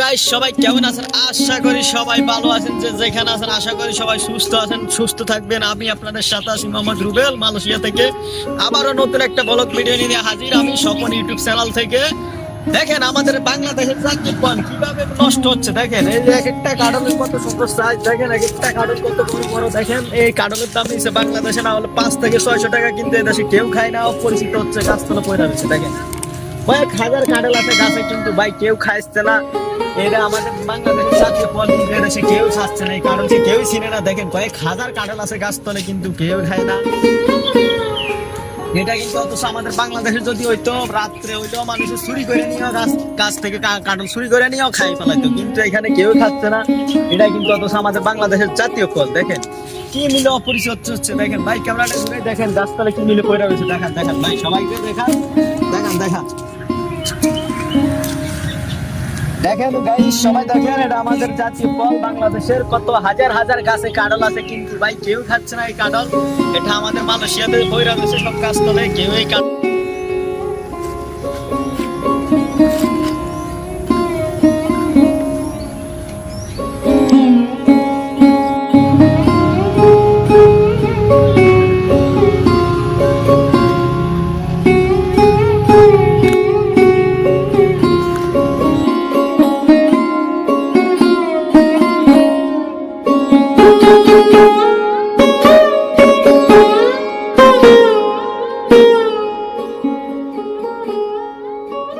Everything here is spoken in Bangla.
গাইস সবাই কেমন আছেন? আশা করি সবাই ভালো আছেন। যে যেখানে আছেন, আশা করি সবাই সুস্থ আছেন, সুস্থ থাকবেন। আমি আপনাদের সাথে আছি মোহাম্মদ রুবেল মালয়েশিয়া থেকে। আবারও নতুন একটা ব্লগ ভিডিও নিয়ে হাজির আমি স্বপন ইউটিউব চ্যানেল থেকে। দেখেন, আমাদের বাংলাদেশের চাকরির পান কীভাবে নষ্ট হচ্ছে, দেখেন। এই যে এক একটা কাডলের কত সুন্দর সাইজ দেখেন, এক একটা কাডল কত বড় বড়, দেখেন। এই কাডলের দাম নিচ্ছে বাংলাদেশে না হলে পাঁচ থেকে ছয়শো টাকা কিন্তু দেশে কেউ খায় না, অপরিচিত হচ্ছে, গাছতলা পয়লা রয়েছে, দেখেন। কয়েক হাজার কাঁঠাল আছে, গাছে কিন্তু ভাই কেউ খাইছে না। এটা আমাদের বাংলাদেশের জাতীয় ফল কিন্তু সে কেউ খাচ্ছে না, এই কারণকে কেউ চিনে না। দেখেন, কয়েক হাজার কাঁঠাল আছে গাছতলে কিন্তু কেউ খায় না। এটা কিন্তু অথচ আমাদের বাংলাদেশে যদি হইতো, রাত্রে হইতো মানুষের চুরি করে নিয়েও গাছ গাছ থেকে কা- কাঁঠাল চুরি করে নিয়েও খাই ফেলাইতো, কিন্তু এখানে কেউ খাচ্ছে না। এটা কিন্তু অথচ আমাদের বাংলাদেশের জাতীয় ফল, দেখেন। কি মিলে অপরিচিত হচ্ছে, দেখেন। ভাই, ক্যামেরাটা ঘুরে দেখেন গাছতলে কি মিলে পড়ে রয়েছে, দেখেন দেখেন। ভাই, সবাইকে দেখান দেখান দেখান। দেখেন গাইস, সবাই দেখেন, এটা আমাদের জাতীয় ফল বাংলাদেশের। কত হাজার হাজার গাছে কাঁঠাল আছে, কিন্তু ভাই কেউ খাচ্ছে না এই কাঁঠাল। এটা আমাদের মালয়েশিয়াতে বৈরা দেশে সব গাছ তোলে কেউ এই কাঁঠাল